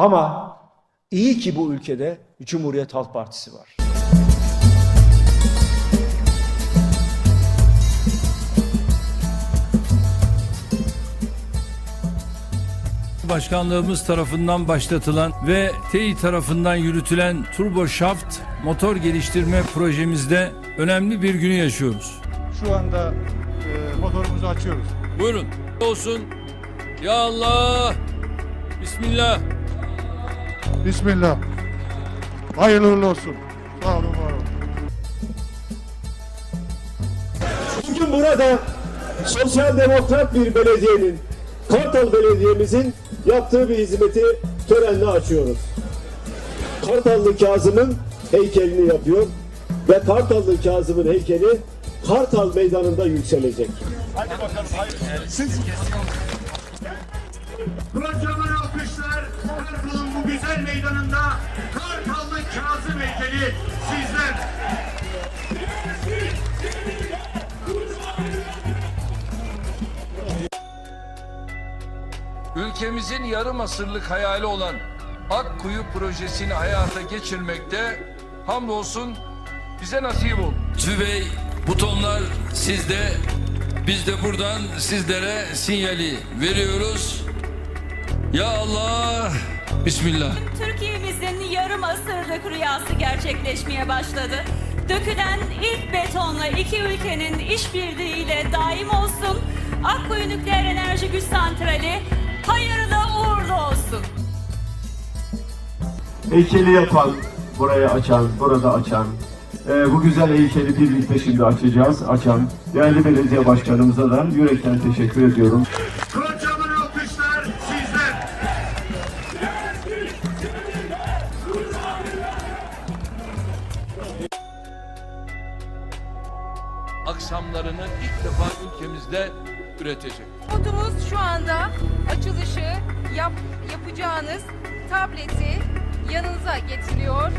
Ama iyi ki bu ülkede Cumhuriyet Halk Partisi var. Başkanlığımız tarafından başlatılan ve TEİ tarafından yürütülen Turbo Shaft motor geliştirme projemizde önemli bir günü yaşıyoruz. Şu anda e, motorumuzu açıyoruz. Buyurun. Olsun. Ya Allah. Bismillah. Bismillah. Hayırlı uğurlu olsun. Sağ olun, var olun. Bugün burada sosyal demokrat bir belediyenin, Kartal Belediye'mizin yaptığı bir hizmeti törenle açıyoruz. Kartallı Kazım'ın heykelini yapıyor ve Kartallı Kazım'ın heykeli Kartal Meydanı'nda yükselecek. Kocaman alkışlar Kartal'ın bu güzel meydanında Kartallı Kazım heykeli sizler. Ülkemizin yarım asırlık hayali olan Akkuyu projesini hayata geçirmekte hamdolsun bize nasip oldu. Tübey butonlar sizde. Biz de buradan sizlere sinyali veriyoruz. Ya Allah. Bismillah. Türkiye'mizin yarım asırlık rüyası gerçekleşmeye başladı. Dökülen ilk betonla iki ülkenin işbirliğiyle daim olsun. Akkuyu Nükleer Enerji Güç Santrali hayırlı uğurlu olsun. Heykeli yapan, buraya açan, burada açan, e, bu güzel heykeli birlikte şimdi açacağız, açan değerli belediye başkanımıza da yürekten teşekkür ediyorum. Aksamlarını ilk defa ülkemizde üretecek. Robotumuz şu anda açılışı yap, yapacağınız tableti yanınıza getiriyor.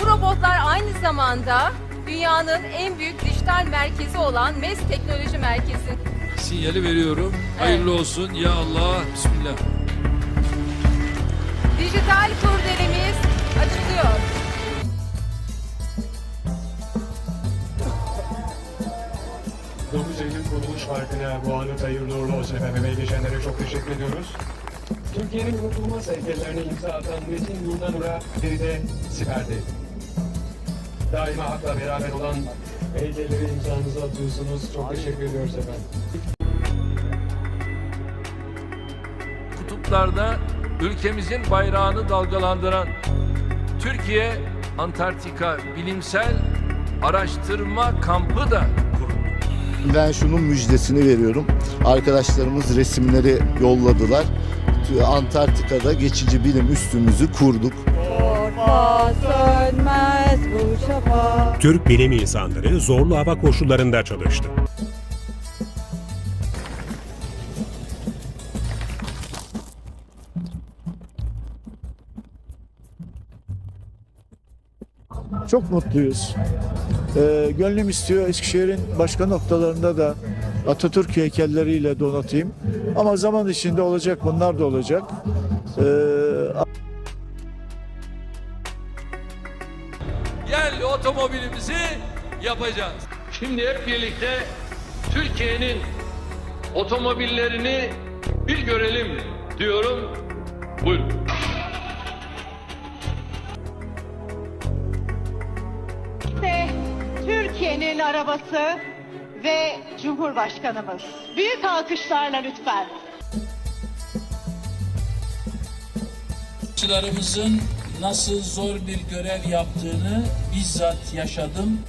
Bu robotlar aynı zamanda dünyanın en büyük dijital merkezi olan MES Teknoloji Merkezi. Sinyali veriyorum. Hayırlı olsun. Ya Allah. Bismillah. Dijital kurdelemiz açılıyor. Eylül Kuruluş Parkı'na bu anı hayırlı uğurlu olsun efendim. Emeği geçenlere çok teşekkür ediyoruz. Türkiye'nin unutulmaz heykellerine imza atan Metin Yurdanur'a biri de siperdeydi. Daima hakla beraber olan heykelleri imzanızı atıyorsunuz. Çok teşekkür ediyoruz efendim. Kutuplarda ülkemizin bayrağını dalgalandıran Türkiye Antarktika Bilimsel Araştırma Kampı da. Ben şunun müjdesini veriyorum. Arkadaşlarımız resimleri yolladılar. Antarktika'da geçici bilim üstümüzü kurduk. Türk bilim insanları zorlu hava koşullarında çalıştı. Çok mutluyuz. Ee, gönlüm istiyor Eskişehir'in başka noktalarında da Atatürk heykelleriyle donatayım. Ama zaman içinde olacak bunlar da olacak. Ee, Yerli otomobilimizi yapacağız. Şimdi hep birlikte Türkiye'nin otomobillerini bir görelim diyorum. Buyurun. Türkiye'nin arabası ve Cumhurbaşkanımız. Büyük alkışlarla lütfen. Çocuklarımızın nasıl zor bir görev yaptığını bizzat yaşadım.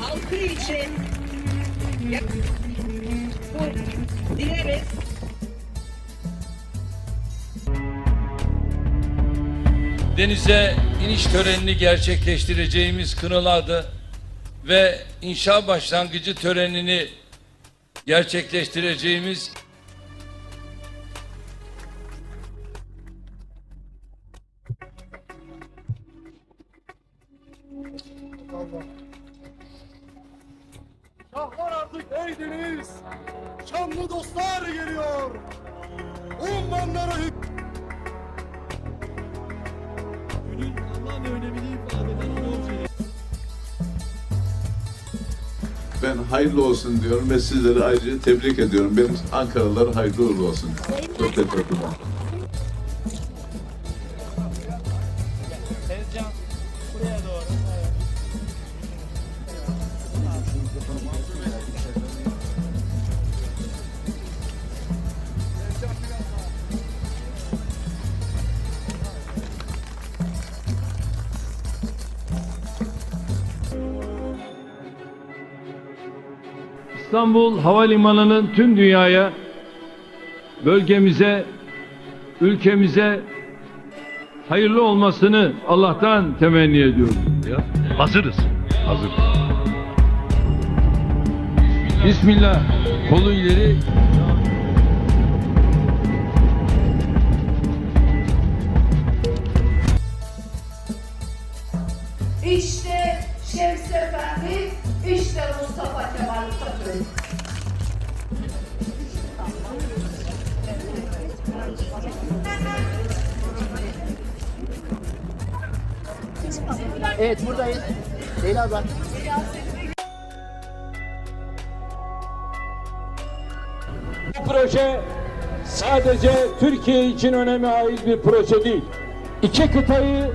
Halkı için bu dileriz. Denize iniş törenini gerçekleştireceğimiz Kınalıada ve inşa başlangıcı törenini gerçekleştireceğimiz Şahlar Artık eydiniz. Şanlı dostlar geliyor. Ummanlara hük... hayırlı olsun diyorum ve sizleri ayrıca tebrik ediyorum. Benim Ankaralılar hayırlı uğurlu olsun. Çok teşekkürler. İstanbul Havalimanı'nın tüm dünyaya, bölgemize, ülkemize hayırlı olmasını Allah'tan temenni ediyorum. Hazırız. Hazır. Bismillah. Kolu ileri. İşte Şemsi Efendi, işte Mustafa. Evet buradayız. Leyla abla. Bu proje sadece Türkiye için öneme ait bir proje değil. İki kıtayı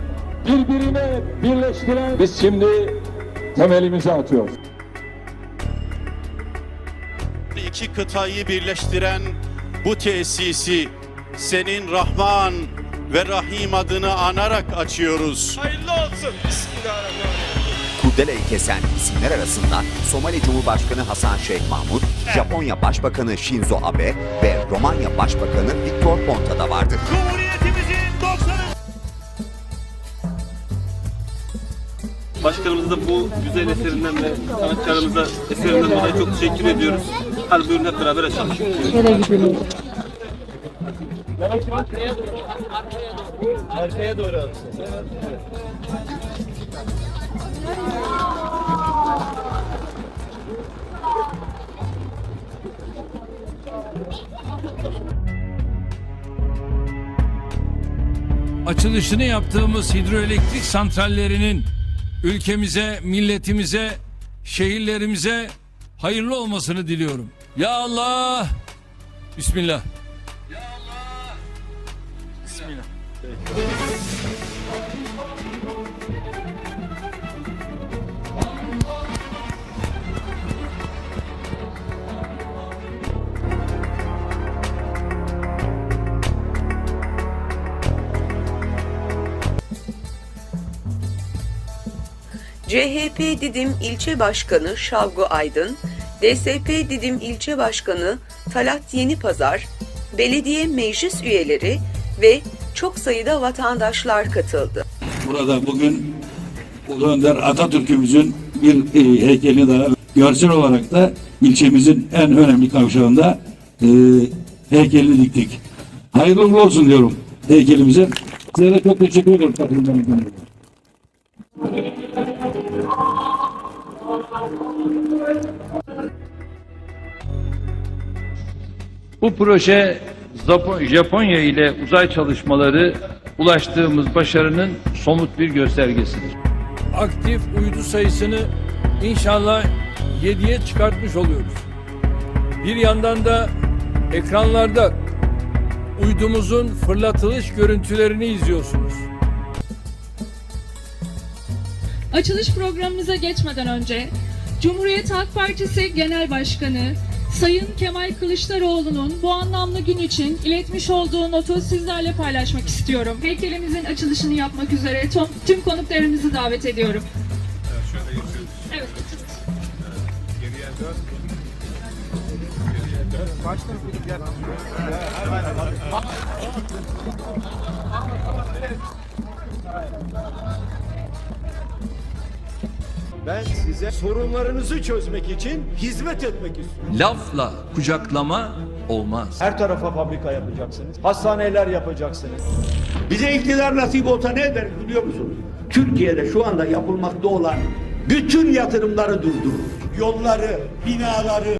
birbirine birleştiren biz şimdi temelimizi atıyoruz. İki kıtayı birleştiren bu tesisi senin Rahman ve Rahim adını anarak açıyoruz. Hayırlı olsun. Kurdeleyi kesen isimler arasında Somali Cumhurbaşkanı Hasan Şeyh Mahmut, Japonya Başbakanı Shinzo Abe ve Romanya Başbakanı Viktor Ponta da vardı. Cumhuriyetimizin 90. Başkanımıza da bu güzel eserinden ve sanatkarımıza eserinden dolayı çok teşekkür ediyoruz. Hadi buyurun hep beraber açalım. Açılışını yaptığımız hidroelektrik santrallerinin ülkemize, milletimize, şehirlerimize hayırlı olmasını diliyorum. Ya Allah! Bismillah. CHP Didim İlçe Başkanı Şavgu Aydın, DSP Didim İlçe Başkanı Talat Yenipazar, belediye meclis üyeleri ve çok sayıda vatandaşlar katıldı. Burada bugün Ulu Önder Atatürk'ümüzün bir e, heykeli daha görsel olarak da ilçemizin en önemli kavşağında e, heykelini diktik. Hayırlı olsun diyorum heykelimize. Size de çok teşekkür ederim. Bu proje Japonya ile uzay çalışmaları ulaştığımız başarının somut bir göstergesidir. Aktif uydu sayısını inşallah 7'ye çıkartmış oluyoruz. Bir yandan da ekranlarda uydumuzun fırlatılış görüntülerini izliyorsunuz. Açılış programımıza geçmeden önce Cumhuriyet Halk Partisi Genel Başkanı Sayın Kemal Kılıçdaroğlu'nun bu anlamlı gün için iletmiş olduğu notu sizlerle paylaşmak istiyorum. Heykelimizin açılışını yapmak üzere tüm, tüm konuklarımızı davet ediyorum. Evet. Ben size sorunlarınızı çözmek için hizmet etmek istiyorum. Lafla kucaklama olmaz. Her tarafa fabrika yapacaksınız. Hastaneler yapacaksınız. Bize iktidar nasip olsa ne ederiz biliyor musunuz? Türkiye'de şu anda yapılmakta olan bütün yatırımları durdurur. yolları, binaları,